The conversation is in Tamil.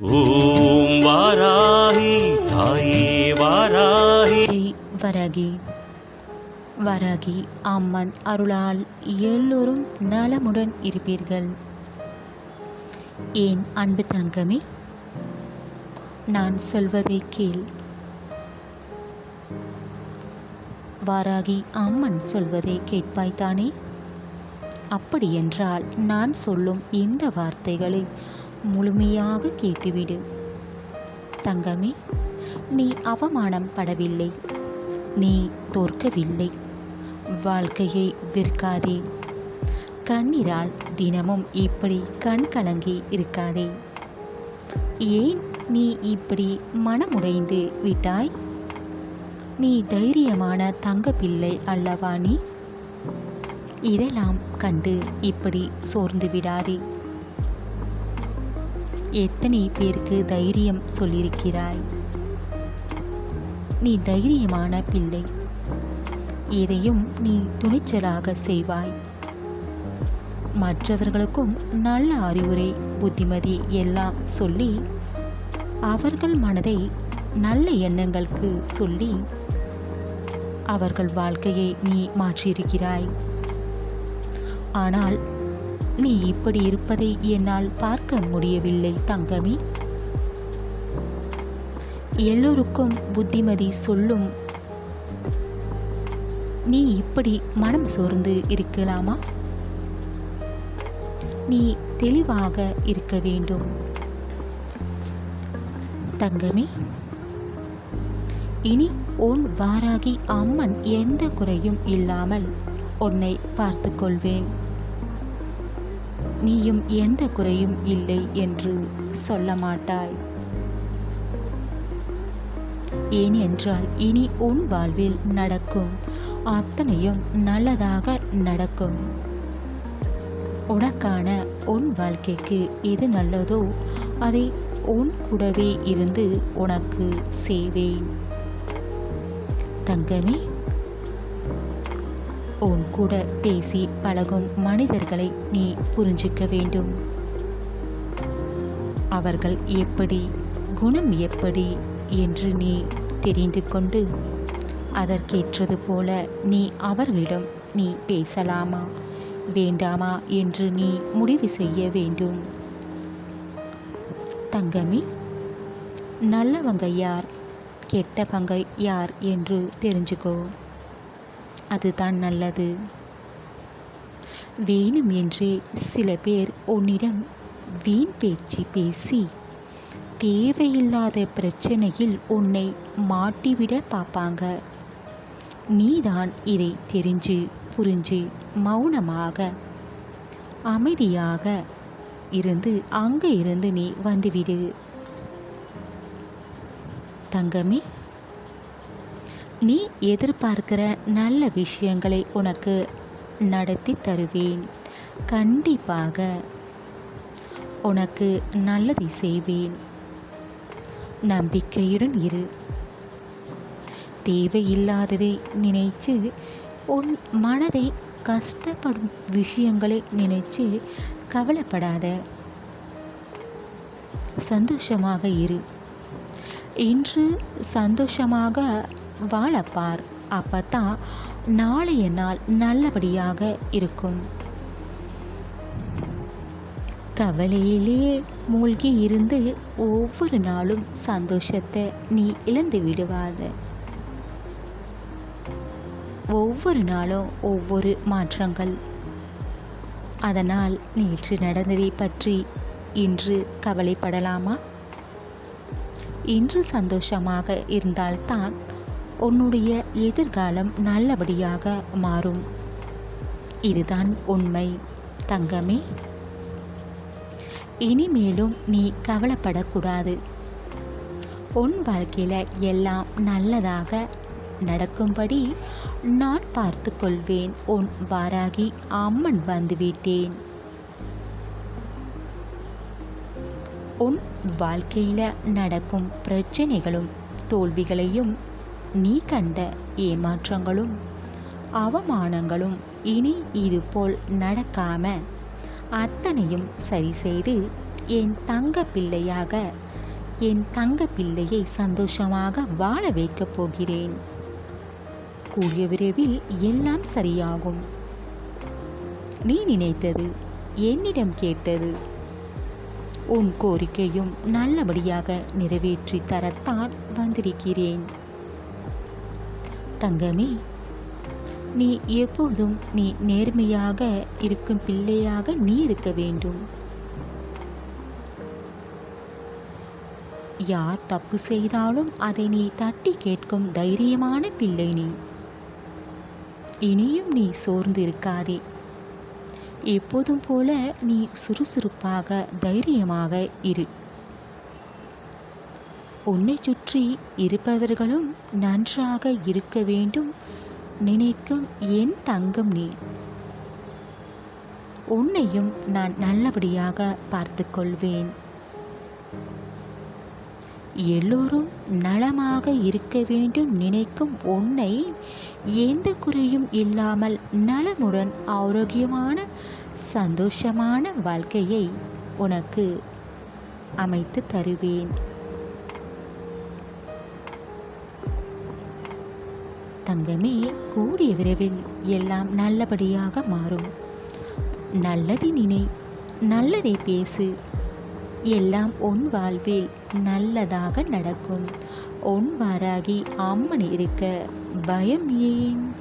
ஓம் வாராகி தாயே வாராகி ஜெய் வரகி வரகி அம்மன் அருளால் எல்லோரும் நலமுடன் இருப்பீர்கள். ஏன் அன்பு தங்கமே நான் சொல்வதை கேள். வாராகி அம்மன் சொல்வதை கேட்பாய்தானே? அப்படியென்றால் நான் சொல்லும் இந்த வார்த்தைகளை முழுமையாக கேட்டுவிடு. தங்கமே நீ அவமானம் படவில்லை. நீ தோற்கவில்லை. வாழ்க்கையை விற்காதே கண்ணீரால் தினமும் இப்படி கண் கலங்கி இருக்காதே. ஏன் நீ இப்படி மனமுடைந்து விட்டாய்? நீ தைரியமான தங்க பிள்ளை அல்லவா நீ? இதெல்லாம் கண்டு இப்படி சோர்ந்து விடாதே. எத்தனை பேருக்கு தைரியம் சொல்லியிருக்கிறாய்? நீ தைரியமான பிள்ளை. எதையும் நீ துணிச்சலாக செய்வாய். மற்றவர்களுக்கும் நல்ல அறிவுரை புத்திமதி எல்லாம் சொல்லி அவர்கள் மனதை நல்ல எண்ணங்களுக்கு சொல்லி அவர்கள் வாழ்க்கையை நீ மாற்றியிருக்கிறாய். ஆனால் நீ இப்படி இருப்பதை என்னால் பார்க்க முடியவில்லை தங்கமி. எல்லோருக்கும் புத்திமதி சொல்லும். நீ இப்படி மனம் சோர்ந்து இருக்கலாமா? நீ தெளிவாக இருக்க வேண்டும். தங்கமே இனி உன் வாராகி அம்மன் எந்த குறையும் இல்லாமல் உன்னை பார்த்து கொள்வேன் நீயும் எந்த குறையும் இல்லை என்று சொல்ல மாட்டாய் ஏனென்றால் இனி உன் வாழ்வில் நடக்கும் அத்தனையும் நல்லதாக நடக்கும். உனக்கான உன் வாழ்க்கைக்கு எது நல்லதோ அதை உன் கூடவே இருந்து உனக்கு செய்வேன். தங்கமே உன் கூட பேசி பழகும் மனிதர்களை நீ புரிஞ்சிக்க வேண்டும். அவர்கள் எப்படி குணம் எப்படி என்று நீ தெரிந்து கொண்டு அதற்கேற்றது போல நீ அவர்களிடம் நீ பேசலாமா? வேண்டாமா என்று நீ முடிவு செய்ய வேண்டும். தங்கமி நல்லவங்க யார் கெட்டவங்க யார் என்று தெரிஞ்சுக்கோ. அதுதான் நல்லது. வேணும் என்றே சில பேர் உன்னிடம் வீண் பேச்சு பேசி தேவையில்லாத பிரச்சனையில் உன்னை மாட்டிவிட பார்ப்பாங்க. நீதான் இதை தெரிஞ்சு புரிஞ்சு மௌனமாக அமைதியாக இருந்து அங்கே இருந்து நீ வந்துவிடு. தங்கமே நீ எதிர்பார்க்கிற நல்ல விஷயங்களை உனக்கு நடத்தி தருவேன். கண்டிப்பாக உனக்கு நல்லதை செய்வேன். நம்பிக்கையுடன் இரு. தேவையில்லாததை நினைச்சு உன் மனதை கஷ்டப்படும் விஷயங்களை நினைச்சு கவலைப்படாத. சந்தோஷமாக இரு. இன்று சந்தோஷமாக வாழப்பார். அப்போ தான் நாளைய நாள் நல்லபடியாக இருக்கும். கவலையிலே மூழ்கி இருந்து ஒவ்வொரு நாளும் சந்தோஷத்தை நீ இழந்து விடுவாத. ஒவ்வொரு நாளும் ஒவ்வொரு மாற்றங்கள். அதனால் நேற்று நடந்ததை பற்றி இன்று கவலைப்படலாமா? இன்று சந்தோஷமாக இருந்தால்தான் உன்னுடைய எதிர்காலம் நல்லபடியாக மாறும். இதுதான் உண்மை. தங்கமே. இனிமேலும் நீ கவலைப்படக்கூடாது. உன் வாழ்க்கையில் எல்லாம் நல்லதாக நடக்கும்படி நான் பார்த்து கொள்வேன் உன் வாராகி அம்மன் வந்துவிட்டேன். உன் வாழ்க்கையில் நடக்கும் பிரச்சனைகளும் தோல்விகளையும் நீ கண்ட ஏமாற்றங்களும் அவமானங்களும் இனி இதுபோல் நடக்காம அத்தனையும் சரி செய்து என் தங்க பிள்ளையாக என் தங்க பிள்ளையை சந்தோஷமாக வாழ வைக்கப் போகிறேன். கூடிய விரைவில் எல்லாம் சரியாகும். நீ நினைத்தது என்னிடம் கேட்டது உன் கோரிக்கையும் நல்லபடியாக நிறைவேற்றி தரத்தான் வந்திருக்கிறேன். தங்கமே நீ எப்போதும் நீ நேர்மையாக இருக்கும் பிள்ளையாக நீ இருக்க வேண்டும். யார் தப்பு செய்தாலும் அதை நீ தட்டி கேட்கும் தைரியமான பிள்ளை நீ. இனியும் நீ சோர்ந்து இருக்காதே எப்போதும் போல நீ சுறுசுறுப்பாக தைரியமாக இரு. உன்னை சுற்றி இருப்பவர்களும் நன்றாக இருக்க வேண்டும். நினைக்கும் என் தங்கம் நீ. உன்னையும் நான் நல்லபடியாக பார்த்து கொள்வேன் எல்லோரும் நலமாக இருக்க வேண்டும் நினைக்கும் உன்னை எந்த குறையும் இல்லாமல் நலமுடன் ஆரோக்கியமான சந்தோஷமான வாழ்க்கையை உனக்கு அமைத்து தருவேன். தங்கமே கூடிய விரைவில் எல்லாம் நல்லபடியாக மாறும். நல்லதை நினை நல்லதை பேசு. எல்லாம் உன் வாழ்வில் நல்லதாக நடக்கும். உன் வாராகி அம்மன் இருக்க பயம் ஏன்?